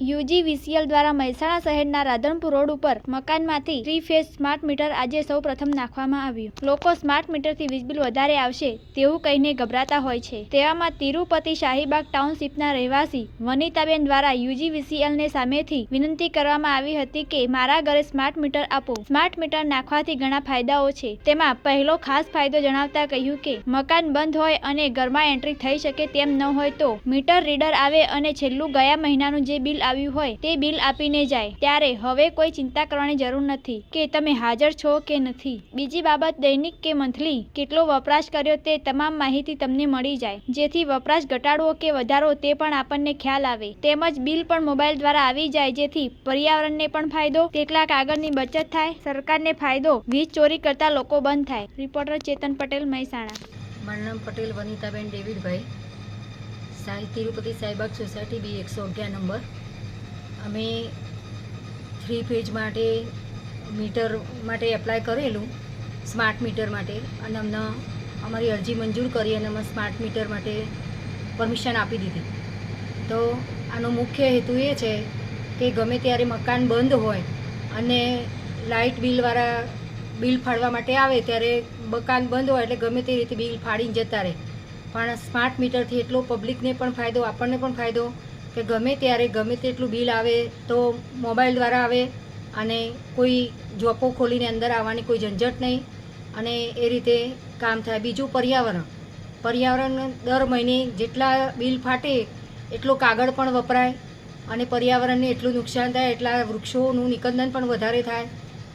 UG VCL દ્વારા મહેસાણા શહેરના Radhanpur road ઉપર મકાનમાંથી થ્રી ફેઝ સ્માર્ટ મીટર આજે સૌ પ્રથમ નાખવામાં આવ્યું. લોકો સ્માર્ટ મીટરથી વીજ બિલ વધારે આવશે તેવું કહીને ગભરાતા હોય છે. તેવામાં તિરુપતિ શાહીબાગ ટાઉનશીપના રહેવાસી વનિતાબેન દ્વારા યુજી વીસીએલને સામેથી વિનંતી કરવામાં આવી હતી કે, મારા ઘરે સ્માર્ટ મીટર આપો. સ્માર્ટ મીટર નાખવાથી ઘણા ફાયદાઓ છે. તેમાં પહેલો ખાસ ફાયદો જણાવતા કહ્યું કે, મકાન બંધ હોય અને ઘરમાં એન્ટ્રી થઈ શકે તેમ ન હોય તો મીટર રીડર આવે અને છેલ્લું ગયા મહિનાનું જે બિલ આવ્યું હોય તે બિલ આપીને જાય. ત્યારે હવે કોઈ ચિંતા કરવાની જરૂર નથી કે તમે હાજર છો કે નથી. બીજી બાબત દૈનિક કે મંથલી કેટલો વપરાશ કર્યો તે તમામ માહિતી તમને મળી જાય. જેથી વપરાશ ઘટાડવો કે વધારવો તે પણ આપણને ખ્યાલ આવે. તેમજ બિલ પણ મોબાઈલ દ્વારા આવી જાય જેથી પર્યાવરણને પણ ફાયદો કેટલા કાગળની બચત થાય, સરકારને ફાયદો, વીજ ચોરી કરતા લોકો બંધ થાય. રિપોર્ટર ચેતન પટેલ, મહેસાણા. મારું પટેલ વનિતાબેન ડેવિડભાઈ. સાહિત્ય તિરુપતિ સાઈબાગ સોસાયટી બી એકસો અગિયાર નંબર. અમે થ્રી ફેજ માટે મીટર માટે એપ્લાય કરેલું, સ્માર્ટ મીટર માટે. અને અમને અમારી અરજી મંજૂર કરી અને અમે સ્માર્ટ મીટર માટે પરમિશન આપી દીધી. તો આનો મુખ્ય હેતુ એ છે કે ગમે ત્યારે મકાન બંધ હોય અને લાઇટ બિલવાળા બિલ ફાળવા માટે આવે ત્યારે મકાન બંધ હોય એટલે ગમે તે રીતે બિલ ફાડીને જતા રહે. પણ સ્માર્ટ મીટરથી એટલો પબ્લિકને પણ ફાયદો, આપણને પણ ફાયદો કે ગમે ત્યારે, ગમે તેટલું બિલ આવે તો મોબાઈલ દ્વારા આવે અને કોઈ જોપો ખોલીને અંદર આવવાની કોઈ ઝંઝટ નહીં. અને એ રીતે કામ થાય. બીજું પર્યાવરણ. પર્યાવરણ દર મહિને જેટલા બિલ ફાટે એટલો કાગળ પણ વપરાય અને પર્યાવરણને એટલું નુકસાન થાય, એટલા વૃક્ષોનું નિકંદન પણ વધારે થાય.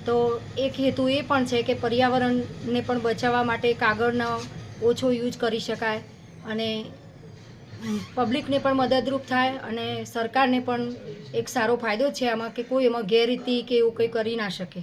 તો એક હેતુ એ પણ છે કે પર્યાવરણને પણ બચાવવા માટે કાગળનો ઓછો યુઝ કરી શકાય અને પબ્લિકને પણ મદદરૂપ થાય અને સરકારને પણ એક સારો ફાયદો છે આમાં કે કોઈ એમાં ગેરરીતિ કે એવું કંઈ કરી ના શકે.